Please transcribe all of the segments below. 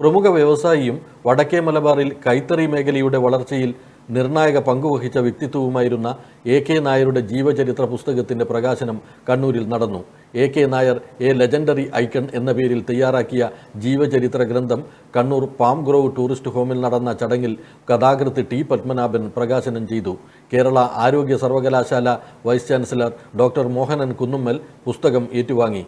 പ്രമുഖ വ്യവസായിയും വടക്കേ മലബാറിൽ കൈത്തറി മേഖലയുടെ വളർച്ചയിൽ നിർണായക പങ്കുവഹിച്ച വ്യക്തിത്വവുമായിരുന്ന എ കെ നായരുടെ ജീവചരിത്ര പുസ്തകത്തിന്റെ പ്രകാശനം കണ്ണൂരിൽ നടന്നു. A K Nair a legendary icon എന്ന പേരിൽ തയ്യാറാക്കിയ ജീവചരിത്ര ഗ്രന്ഥം കണ്ണൂർ പാം ഗ്രോവ് ടൂറിസ്റ്റ് ഹോമിൽ നടന്ന ചടങ്ങിൽ കഥാകൃത്ത് ടി പത്മനാഭൻ പ്രകാശനം ചെയ്തു. കേരള ആരോഗ്യ സർവകലാശാല vice chancellor doctor Mohanan Kunnummal പുസ്തകം ഏറ്റുവാങ്ങി.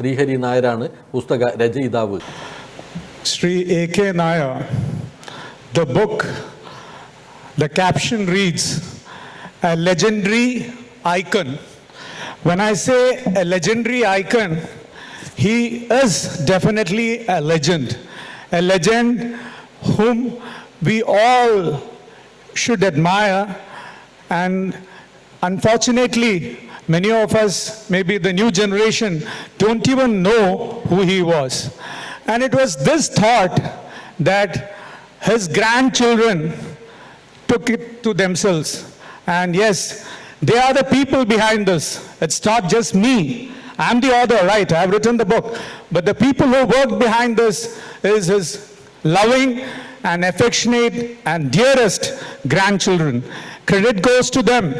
ശ്രീഹരി നായരാണ് പുസ്തക രചയിതാവ് Sri A.K. Nair. The book, the caption reads, A legendary icon. When I say a legendary icon, he is definitely a legend. A legend whom we all should admire. And unfortunately, many of us, maybe the new generation, don't even know who he was. And it was this thought that his grandchildren took it to themselves. And yes, they are the people behind this. It's not just me. I'm the author, right? I've written the book. But the people who work behind this is his loving and affectionate and dearest grandchildren. Credit goes to them.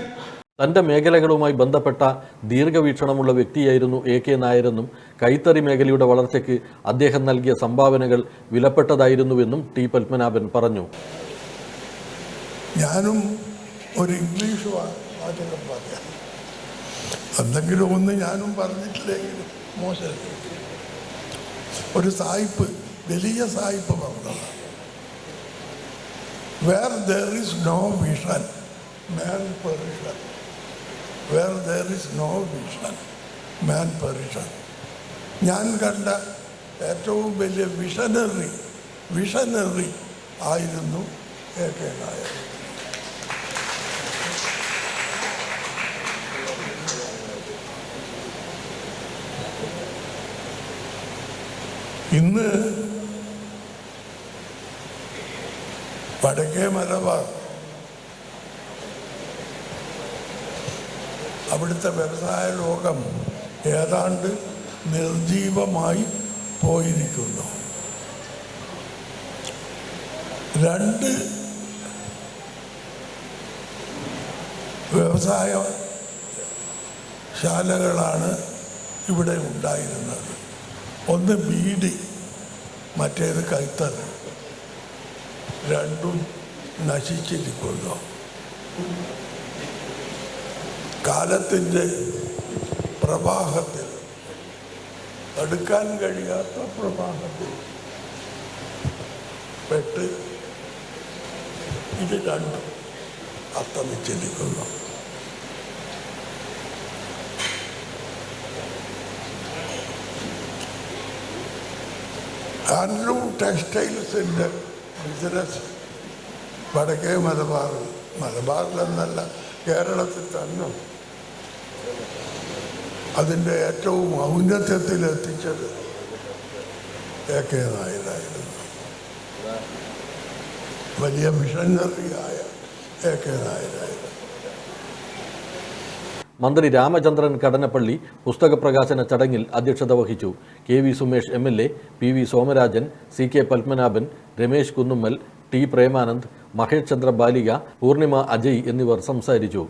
തന്റെ മേഖലകളുമായി ബന്ധപ്പെട്ട ദീർഘവീക്ഷണമുള്ള വ്യക്തിയായിരുന്നു A K നായരെന്നും കൈത്തറി മേഖലയുടെ വളർച്ചയ്ക്ക് അദ്ദേഹം നൽകിയ സംഭാവനകൾ വിലപ്പെട്ടതായിരുന്നുവെന്നും ടി പത്മനാഭൻ പറഞ്ഞു. ഞാനും ഒരു ഇംഗ്ലീഷ് വാചകം പറയാം. എന്തെങ്കിലും ഒന്ന് ഞാനും പറഞ്ഞിട്ടില്ലെങ്കിലും മോശമല്ലേ? ഒരു സായിപ്പ് വലിയ സായിപ്പ് പറഞ്ഞതാണ്. Where there is no vision man perishes where there is no vision man perishes ഞാൻ കണ്ട ഏറ്റവും വലിയ വിഷനറി വിഷനറി ആയിരുന്നു എ കെ നായർ. ഇന്ന് വടക്കേ മലബാർ അവിടുത്തെ വ്യവസായ ലോകം ഏതാണ്ട് നിർജീവമായി പോയിരിക്കുന്നു. രണ്ട് വ്യവസായ ശാലകളാണ് ഇവിടെ ഉണ്ടായിരുന്നത്. ഒന്ന് ബീഡി മറ്റേത് കൈത്തറി. രണ്ടും നശിച്ചിരിക്കുന്നു. കാലത്തിന്റെ പ്രവാഹത്തിൽ തടുക്കാൻ കഴിയാത്ത പ്രവാഹത്തിൽ പെട്ട് ഇത് രണ്ടും അസ്തമിച്ചിരിക്കുന്നു. ഹാൻഡ്ലൂം ടെക്സ്റ്റൈൽസിന്റെ ബിസിനസ് വടക്കേ മലബാറിൽ മലബാറിലെന്നല്ല കേരളത്തിൽ തന്നെ അതിന്റെ ഏറ്റവും ഔന്നത്യത്തിലെത്തിച്ചത് എ കെ നായനായിരുന്നു വലിയ മിഷനറിയായ എ കെ നായനായിരുന്നു മന്ത്രി രാമചന്ദ്രൻ കടനപ്പള്ളി പുസ്തക പ്രകാശന ചടങ്ങിൽ അധ്യക്ഷത വഹിച്ചു. K V Sumesh M L A P V Somarajan C K Padmanabhan Ramesh Kunnummal T Premanand Mahesh Chandra Balika Poornima Ajay എന്നിവർ സംസാരിച്ചു.